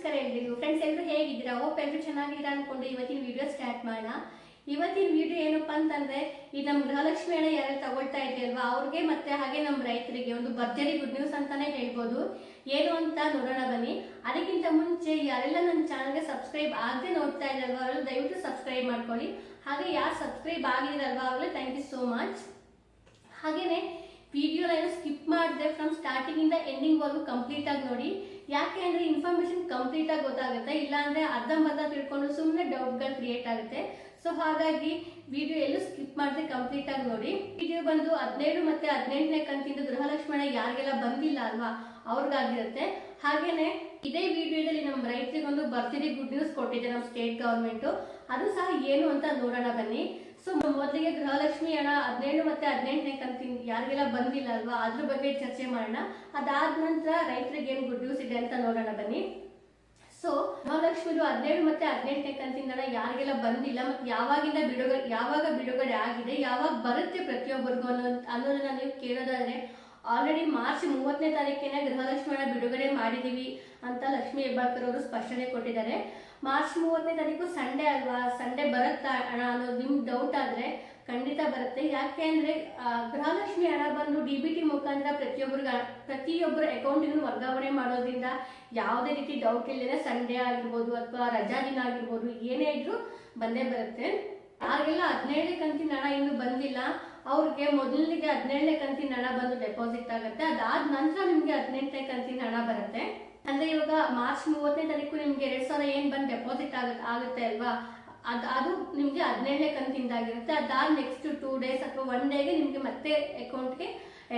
ನಮಸ್ಕಾರ ಎಲ್ರಿಗೂ ಫ್ರೆಂಡ್ಸ್ ಎಲ್ಲರೂ ಹೇಗಿದ್ದೀರಾ? ಓಪ್ ಎಲ್ಲರೂ ಚೆನ್ನಾಗಿದ್ದೀರಾ ಅನ್ಕೊಂಡು ಇವತ್ತಿನ ವಿಡಿಯೋ ಸ್ಟಾರ್ಟ್ ಮಾಡೋಣ. ಇವತ್ತಿನ ವಿಡಿಯೋ ಏನಪ್ಪಾ ಅಂತಂದ್ರೆ, ಈ ನಮ್ಮ ಗೃಹಲಕ್ಷ್ಮಿ ಹಣ ಯಾರು ತಗೊಳ್ತಾ ಇದೆಯಲ್ವಾ ಅವ್ರಿಗೆ ಮತ್ತೆ ಹಾಗೆ ನಮ್ಮ ರೈತರಿಗೆ ಒಂದು ಭರ್ಜರಿ ಗುಡ್ ನ್ಯೂಸ್ ಅಂತಾನೆ ಹೇಳ್ಬೋದು. ಏನು ಅಂತ ನೋಡೋಣ ಬನ್ನಿ. ಅದಕ್ಕಿಂತ ಮುಂಚೆ ಯಾರೆಲ್ಲ ನನ್ನ ಚಾನಲ್ಗೆ ಸಬ್ಸ್ಕ್ರೈಬ್ ಆಗದೆ ನೋಡ್ತಾ ಇದ್ದಲ್ವಾ ಅವರೆಲ್ಲ ದಯವಿಟ್ಟು ಸಬ್ಸ್ಕ್ರೈಬ್ ಮಾಡ್ಕೊಳ್ಳಿ. ಹಾಗೆ ಯಾರು ಸಬ್ಸ್ಕ್ರೈಬ್ ಆಗಿರಲ್ವಾ ಅವರೆಲ್ಲ ಥ್ಯಾಂಕ್ ಯು ಸೋ ಮಚ್ ಹಾಗೇನೆ ವಿಡಿಯೋನ ಏನು ಸ್ಕಿಪ್ ಮಾಡಿದೆ ಫ್ರಮ್ ಸ್ಟಾರ್ಟಿಂಗ್ ಇಂದ ಎಂಡಿಂಗ್ ವರ್ಗು ಕಂಪ್ಲೀಟ್ ಆಗಿ ನೋಡಿ. ಯಾಕೆ ಅಂದ್ರೆ ಇನ್ಫಾರ್ಮೇಶನ್ ಕಂಪ್ಲೀಟ್ ಆಗಿ ಗೊತ್ತಾಗುತ್ತೆ ಇಲ್ಲಾಂದ್ರೆ ಅರ್ಧಂಬರ್ಧ ತಿಳ್ಕೊಂಡು ಸುಮ್ಮನೆ ಡೌಟ್ಗಳು ಕ್ರಿಯೇಟ್ ಆಗುತ್ತೆ. ಸೊ ಹಾಗಾಗಿ ವಿಡಿಯೋ ಎಲ್ಲೂ ಸ್ಕಿಪ್ ಮಾಡದೆ ಕಂಪ್ಲೀಟ್ ಆಗಿ ನೋಡಿ. ವಿಡಿಯೋ ಬಂದು ಹದಿನೇಳು ಮತ್ತೆ ಹದಿನೆಂಟನೇ ಕಂತಿಂದ ಗೃಹಲಕ್ಷ್ಮಣ ಯಾರಿಗೆಲ್ಲ ಬಂದಿಲ್ಲ ಅಲ್ವಾ, ಅವ್ರಿಗಾಗಿರುತ್ತೆ. ಹಾಗೇನೆ ಇದೇ ವಿಡಿಯೋದಲ್ಲಿ ನಮ್ಮ ರೈತರಿಗೊಂದು ಬರ್ತಿದೆ ಗುಡ್ ನ್ಯೂಸ್ ಕೊಟ್ಟಿದೆ ನಮ್ಮ ಸ್ಟೇಟ್ ಗವರ್ಮೆಂಟ್ ಅದು ಸಹ ಏನು ಅಂತ ನೋಡೋಣ ಬನ್ನಿ. ಸೊ ಮೊದಲಿಗೆ ಗೃಹಲಕ್ಷ್ಮಿ ಹಣ ಹದಿನೇಳು ಮತ್ತೆ ಹದಿನೆಂಟನೇ ಕಂತಿನ ಯಾರಿಗೆಲ್ಲ ಬಂದಿಲ್ಲ ಅಲ್ವಾ, ಅದ್ರ ಬಗ್ಗೆ ಚರ್ಚೆ ಮಾಡೋಣ. ಅದಾದ ನಂತರ ರೈತರಿಗೆ ಏನು ಗುಡ್ ನ್ಯೂಸ್ ಇದೆ ಅಂತ ನೋಡೋಣ ಬನ್ನಿ. ಸೊ ಗೃಹಲಕ್ಷ್ಮಿದು ಹದಿನೇಳು ಮತ್ತೆ ಹದಿನೆಂಟನೇ ಕಂತಿನ ಹಣ ಯಾರಿಗೆಲ್ಲ ಬಂದಿಲ್ಲ ಮತ್ತೆ ಯಾವಾಗಿಂದ ಬಿಡುಗಡೆ ಯಾವಾಗ ಬಿಡುಗಡೆ ಆಗಿದೆ, ಯಾವಾಗ ಬರುತ್ತೆ ಪ್ರತಿಯೊಬ್ಬರಿಗೂ ಅನ್ನೋ ಅನ್ನೋದನ್ನ ನೀವು ಕೇಳೋದಾದ್ರೆ ಆಲ್ರೆಡಿ ಮಾರ್ಚ್ ಮೂವತ್ತನೇ ತಾರೀಕಿನ ಗೃಹಲಕ್ಷ್ಮಿ ಹಣ ಬಿಡುಗಡೆ ಮಾಡಿದೀವಿ ಅಂತ ಲಕ್ಷ್ಮೀ ಹೆಬ್ಬಾಳ್ಕರ್ ಅವರು ಸ್ಪಷ್ಟನೆ ಕೊಟ್ಟಿದ್ದಾರೆ. ಮಾರ್ಚ್ ಮೂವತ್ತನೇ ತಾರೀಕು ಸಂಡೇ ಅಲ್ವಾ? ಸಂಡೇ ಬರುತ್ತಾ ಹಣ ಅನ್ನೋದು ನಿಮ್ಗೆ ಡೌಟ್ ಆದ್ರೆ ಖಂಡಿತ ಬರುತ್ತೆ. ಯಾಕೆ ಅಂದರೆ ಗೃಹಲಕ್ಷ್ಮಿ ಹಣ ಬಂದು ಡಿ ಬಿ ಟಿ ಮುಖಾಂತರ ಪ್ರತಿಯೊಬ್ಬರಿಗೆ ಪ್ರತಿಯೊಬ್ಬರ ಅಕೌಂಟಿಗೂ ವರ್ಗಾವಣೆ ಮಾಡೋದ್ರಿಂದ ಯಾವುದೇ ರೀತಿ ಡೌಟ್ ಇಲ್ಲದೆ ಸಂಡೇ ಆಗಿರ್ಬೋದು ಅಥವಾ ರಜಾ ದಿನ ಆಗಿರ್ಬೋದು, ಏನೇ ಇದ್ರೂ ಬಂದೇ ಬರುತ್ತೆ. ಆಗೆಲ್ಲ ಹದಿನೇಳನೇ ಕಂತಿನ ಹಣ ಇನ್ನೂ ಬಂದಿಲ್ಲ. ಅವ್ರಿಗೆ ಮೊದಲಿಗೆ ಹದಿನೇಳನೇ ಕಂತಿನ ಹಣ ಬಂದು ಡೆಪಾಸಿಟ್ ಆಗುತ್ತೆ. ಅದಾದ ನಂತರ ನಿಮಗೆ ಹದಿನೆಂಟನೇ ಕಂತಿನ ಹಣ ಬರುತ್ತೆ. ಅಂದ್ರೆ ಇವಾಗ ಮಾರ್ಚ್ ಮೂವತ್ತನೇ ತಾರೀಕು ನಿಮ್ಗೆ ಎರಡ್ ಸಾವಿರ ಏನ್ ಬಂದ್ ಡೆಪಾಸಿಟ್ ಆಗುತ್ತೆ ಆಗುತ್ತೆ ಅಲ್ವಾ? ಅದ್, ಅದು ನಿಮ್ಗೆ ಹದಿನೇಳನೇ ಕಂತಿಂದ ಆಗಿರುತ್ತೆ. ಅದಾದ ನೆಕ್ಸ್ಟ್ ಟೂ ಡೇಸ್ ಅಥವಾ ಒನ್ ಡೇಗೆ ನಿಮ್ಗೆ ಮತ್ತೆ ಅಕೌಂಟ್ಗೆ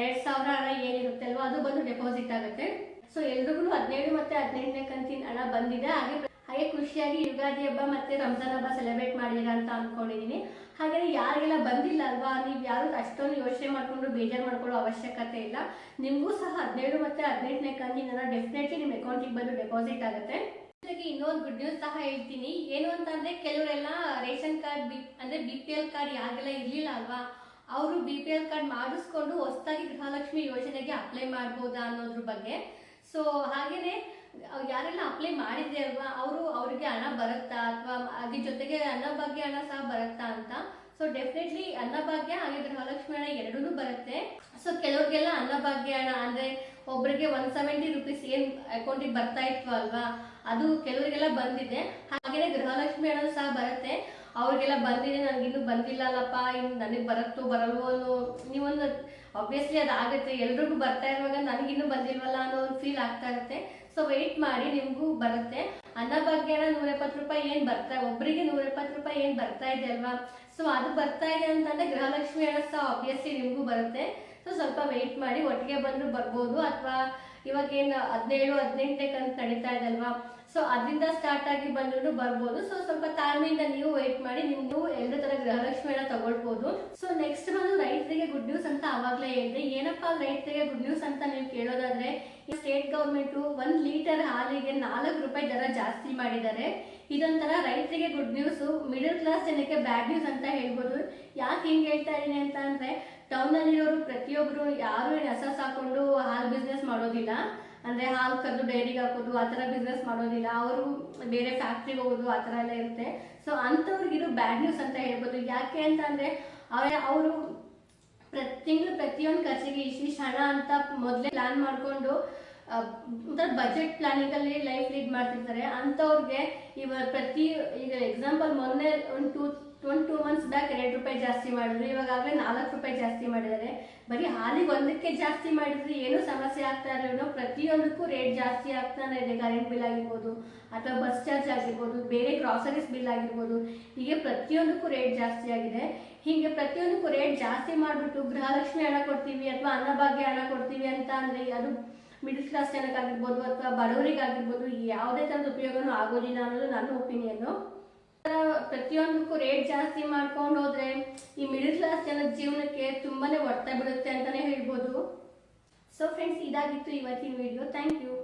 ಎರಡ್ ಸಾವಿರ ಹಣ ಏನಿರುತ್ತೆ ಅಲ್ವಾ? ಅದು ಬಂದು ಡೆಪಾಸಿಟ್ ಆಗುತ್ತೆ. ಸೊ ಎಲ್ರಿಗೂ ಹದಿನೇಳು ಮತ್ತೆ ಹದಿನೆಂಟನೇ ಕಂತಿನ ಹಣ ಬಂದಿದೆ. ಹಾಗೆ ಹಾಗೆ ಖುಷಿಯಾಗಿ ಯುಗಾದಿ ಹಬ್ಬ ಮತ್ತೆ ರಂಜಾನ್ ಹಬ್ಬ ಸೆಲೆಬ್ರೇಟ್ ಮಾಡಿದೀರಾ ಅಂತ ಅನ್ಕೊಂಡಿದೀನಿ ಹಾಗೆ ಯಾರಿಗೆಲ್ಲ ಬಂದಿಲ್ಲ ಅಲ್ವಾ? ನೀವು ಯಾರು ಅಷ್ಟೊಂದು ಯೋಚನೆ ಮಾಡ್ಕೊಂಡು ಬೇಜಾರು ಮಾಡ್ಕೊಳ್ಳೋ ಅವಶ್ಯಕತೆ ಇಲ್ಲ. ನಿಮಗೂ ಸಹ ಹದಿನೇಳು ಮತ್ತೆ ಹದಿನೆಂಟನೇ ನನ್ನ ಡೆಫಿನೆಟ್ಲಿ ನಿಮ್ಮ ಅಕೌಂಟಿಗೆ ಬಂದು ಡೆಪಾಸಿಟ್ ಆಗುತ್ತೆ. ಇನ್ನೊಂದು ಗುಡ್ ನ್ಯೂಸ್ ಸಹ ಹೇಳ್ತೀನಿ. ಏನು ಅಂತಂದ್ರೆ ಕೆಲವರೆಲ್ಲ ರೇಷನ್ ಕಾರ್ಡ್ ಬಿ, ಅಂದ್ರೆ ಬಿ ಪಿ ಎಲ್ ಕಾರ್ಡ್ ಯಾರಿಗೆಲ್ಲ ಇರ್ಲಿಲ್ಲ ಅಲ್ವಾ? ಅವರು ಬಿ ಪಿ ಎಲ್ ಕಾರ್ಡ್ ಮಾಡಿಸ್ಕೊಂಡು ಹೊಸದಾಗಿ ಗೃಹಲಕ್ಷ್ಮಿ ಯೋಜನೆಗೆ ಅಪ್ಲೈ ಮಾಡ್ಬೋದಾ ಅನ್ನೋದ್ರ ಬಗ್ಗೆ. ಸೊ ಹಾಗೇನೆ ಯಾರೆಲ್ಲ ಅಪ್ಲೈ ಮಾಡಿದ್ರೆ ಅಲ್ವಾ, ಅವರು ಅವರಿಗೆ ಹಣ ಬರುತ್ತಾ ಅಥವಾ ಅದ್ರ ಜೊತೆಗೆ ಅನ್ನಭಾಗ್ಯ ಹಣ ಸಹ ಬರುತ್ತಾ ಅಂತ. ಸೊ ಡೆಫಿನೆಟ್ಲಿ ಅನ್ನಭಾಗ್ಯ ಹಾಗೆ ಗೃಹಲಕ್ಷ್ಮಿ ಹಣ ಎರಡೂ ಬರುತ್ತೆ. ಸೊ ಕೆಲವ್ರಿಗೆಲ್ಲ ಅನ್ನಭಾಗ್ಯ ಹಣ ಅಂದ್ರೆ ಒಬ್ಬರಿಗೆ ಒನ್ ಸೆವೆಂಟಿ ರುಪೀಸ್ ಏನ್ ಅಕೌಂಟಿಗೆ ಬರ್ತಾ ಇತ್ತು ಅಲ್ವಾ, ಅದು ಕೆಲವರಿಗೆಲ್ಲ ಬಂದಿದೆ. ಹಾಗೇನೆ ಗೃಹಲಕ್ಷ್ಮಿ ಹಣ ಸಹ ಬರುತ್ತೆ. ಅವ್ರಿಗೆಲ್ಲ ಬಂದಿದೆ ನನ್ಗೆ ಇನ್ನು ಬಂದಿಲ್ಲ ಅಲ್ಲಪ್ಪ ಇನ್ನು ನನಗೆ ಬರುತ್ತೋ ಬರಲ್ವೋ ಅನ್ನೋ ನೀವೊಂದು ಅಬ್ವಿಯಸ್ಲಿ ಅದಾಗುತ್ತೆ. ಎಲ್ರಿಗೂ ಬರ್ತಾ ಇರುವಾಗ ನನಗಿನ್ನೂ ಬಂದಿಲ್ವಲ್ಲ ಅನ್ನೋ ಫೀಲ್ ಆಗ್ತಾ ಇರುತ್ತೆ. ಸೊ ವೆಯ್ಟ್ ಮಾಡಿ, ನಿಮಗೂ ಬರುತ್ತೆ. ಅನ್ನ ಭಾಗ್ಯನ ನೂರ ಎಪ್ಪತ್ತು ರೂಪಾಯಿ ಏನ್ ಬರ್ತಾ ಒಬ್ಬರಿಗೆ ನೂರ ಎಪ್ಪತ್ತು ರೂಪಾಯಿ ಏನ್ ಬರ್ತಾ ಇದೆ ಅಲ್ವಾ? ಸೊ ಅದು ಬರ್ತಾ ಇದೆ ಅಂತಂದ್ರೆ ಗೃಹಲಕ್ಷ್ಮಿ ಹಣ ಸಹ ಆಬ್ವಿಯಸ್ಲಿ ನಿಮಗೂ ಬರುತ್ತೆ. ಸೊ ಸ್ವಲ್ಪ ವೆಯ್ಟ್ ಮಾಡಿ, ಒಟ್ಟಿಗೆ ಬಂದ್ರು ಬರ್ಬೋದು. ಅಥವಾ ಇವಾಗ ಏನ್ ಹದಿನೇಳು ಹದಿನೆಂಟನೇ ಕಂತು ನಡೀತಾ ಇದೆ ಅಲ್ವಾ? ಸೊ ಅದರಿಂದ ಸ್ಟಾರ್ಟ್ ಆಗಿ ಬಂದ್ರು ಬರ್ಬೋದು. ಸೊ ಸ್ವಲ್ಪ ತಾಳ್ಮೆಯಿಂದ ನೀವು ವೆಯ್ಟ್ ಮಾಡಿ ನಿಮ್- ನೀವು ತರ ಗೃಹಲಕ್ಷ್ಮಿ ಹಣ ತಗೊಳ್ಬಹುದು ಸೊ ನೆಕ್ಸ್ಟ್ ಬಂದು ರೈತರಿಗೆ ಗುಡ್ ನ್ಯೂಸ್ ಅವಾಗ್ಲೇ ಹೇಳಿದೆ, ಏನಪ್ಪಾ ರೈತರಿಗೆ ಗುಡ್ ನ್ಯೂಸ್ ಅಂತ ನೀವು ಕೇಳೋದಾದ್ರೆ ಸ್ಟೇಟ್ ಗವರ್ಮೆಂಟ್ ಒಂದ್ ಲೀಟರ್ ಹಾಲಿಗೆ ನಾಲ್ಕು ರೂಪಾಯಿ ದರ ಜಾಸ್ತಿ ಮಾಡಿದ್ದಾರೆ. ಇದೊಂಥರ ರೈತರಿಗೆ ಗುಡ್ ನ್ಯೂಸ್ ಮಿಡಲ್ ಕ್ಲಾಸ್ ಜನಕ್ಕೆ ಬ್ಯಾಡ್ ನ್ಯೂಸ್ ಅಂತ ಹೇಳ್ಬೋದು. ಯಾಕೆ ಹಿಂಗ್ ಹೇಳ್ತಾ ಇದೀನಿ ಅಂತ ಅಂದ್ರೆ ಟೌನ್ ಅಲ್ಲಿರೋರು ಪ್ರತಿಯೊಬ್ರು ಯಾರು ಏನ್ ಹಾಕೊಂಡು ಹಾಲ್ ಬಿಸ್ನೆಸ್ ಮಾಡೋದಿಲ್ಲ. ಅಂದ್ರೆ ಹಾಲು ಕರೆದು ಡೈರಿಗೆ ಹಾಕೋದು, ಆ ಥರ ಬಿಸ್ನೆಸ್ ಮಾಡೋದಿಲ್ಲ. ಅವರು ಬೇರೆ ಫ್ಯಾಕ್ಟ್ರಿಗೆ ಹೋಗೋದು, ಆ ಥರ ಎಲ್ಲ ಇರುತ್ತೆ. ಸೊ ಅಂಥವ್ರಿಗಿರೋ ಬ್ಯಾಡ್ ನ್ಯೂಸ್ ಅಂತ ಹೇಳ್ಬೋದು. ಯಾಕೆ ಅಂತ ಅಂದ್ರೆ ಅವರು ಪ್ರತಿ ತಿಂಗಳು ಪ್ರತಿಯೊಂದು ಖರ್ಚಿಗೆ ಇಷ್ಟಿಷ್ಟು ಹಣ ಅಂತ ಮೊದಲೇ ಪ್ಲಾನ್ ಒಂಥರ ಬಜೆಟ್ ಪ್ಲಾನಿಂಗ್ ಅಲ್ಲಿ ಲೈಫ್ ಲೀಡ್ ಮಾಡ್ತಿರ್ತಾರೆ. ಅಂತವ್ರಿಗೆ ಇವಾಗ ಪ್ರತಿ, ಈಗ ಎಕ್ಸಾಂಪಲ್ ಮೊನ್ನೆ ಒಂದು ಟೂ ಒಂದು ಟೂ ಮಂತ್ಸ್ ಬ್ಯಾಕ್ ಎರಡು ರೂಪಾಯಿ ಜಾಸ್ತಿ ಮಾಡಿದ್ರು. ಇವಾಗಲೇ ನಾಲ್ಕು ರೂಪಾಯಿ ಜಾಸ್ತಿ ಮಾಡಿದ್ದಾರೆ. ಬರೀ ಹಾಲಿಗೆ ಒಂದಕ್ಕೆ ಜಾಸ್ತಿ ಮಾಡಿದ್ರೆ ಏನು ಸಮಸ್ಯೆ ಆಗ್ತಾ ಇರಲಿಲ್ಲ ಪ್ರತಿಯೊಂದಕ್ಕೂ ರೇಟ್ ಜಾಸ್ತಿ ಆಗ್ತಾನೆ ಇದೆ ಕರೆಂಟ್ ಬಿಲ್ ಆಗಿರ್ಬೋದು, ಅಥವಾ ಬಸ್ ಚಾರ್ಜ್ ಆಗಿರ್ಬೋದು, ಬೇರೆ ಗ್ರಾಸರೀಸ್ ಬಿಲ್ ಆಗಿರ್ಬೋದು. ಹೀಗೆ ಪ್ರತಿಯೊಂದಕ್ಕೂ ರೇಟ್ ಜಾಸ್ತಿ ಆಗಿದೆ. ಹೀಗೆ ಪ್ರತಿಯೊಂದಕ್ಕೂ ರೇಟ್ ಜಾಸ್ತಿ ಮಾಡಿಬಿಟ್ಟು ಗೃಹಲಕ್ಷ್ಮಿ ಹಣ ಕೊಡ್ತೀವಿ ಅಥವಾ ಅನ್ನಭಾಗ್ಯ ಹಣ ಕೊಡ್ತೀವಿ ಅಂತ ಅಂದರೆ ಅದು ಮಿಡಲ್ ಕ್ಲಾಸ್ ಜನಕ್ಕಾಗಿರ್ಬೋದು ಅಥವಾ ಬಡವರಿಗಾಗಿರ್ಬೋದು ಯಾವುದೇ ಥರದ ಉಪಯೋಗನೂ ಆಗೋದಿಲ್ಲ ಅನ್ನೋದು ನನ್ನ ಒಪಿನಿಯನ್ನು ಪ್ರತಿಯೊಂದಕ್ಕೂ ರೇಟ್ ಜಾಸ್ತಿ ಮಾಡ್ಕೊಂಡು ಹೋದ್ರೆ ಈ ಮಿಡಿಲ್ ಕ್ಲಾಸ್ ಜನ ಜೀವನಕ್ಕೆ ತುಂಬಾನೇ ಒಡ್ತಾ ಬಿಡುತ್ತೆ ಅಂತಾನೆ ಹೇಳ್ಬೋದು. ಸೊ ಫ್ರೆಂಡ್ಸ್ ಇದಾಗಿತ್ತು ಇವತ್ತಿನ ವಿಡಿಯೋ ಥ್ಯಾಂಕ್ ಯು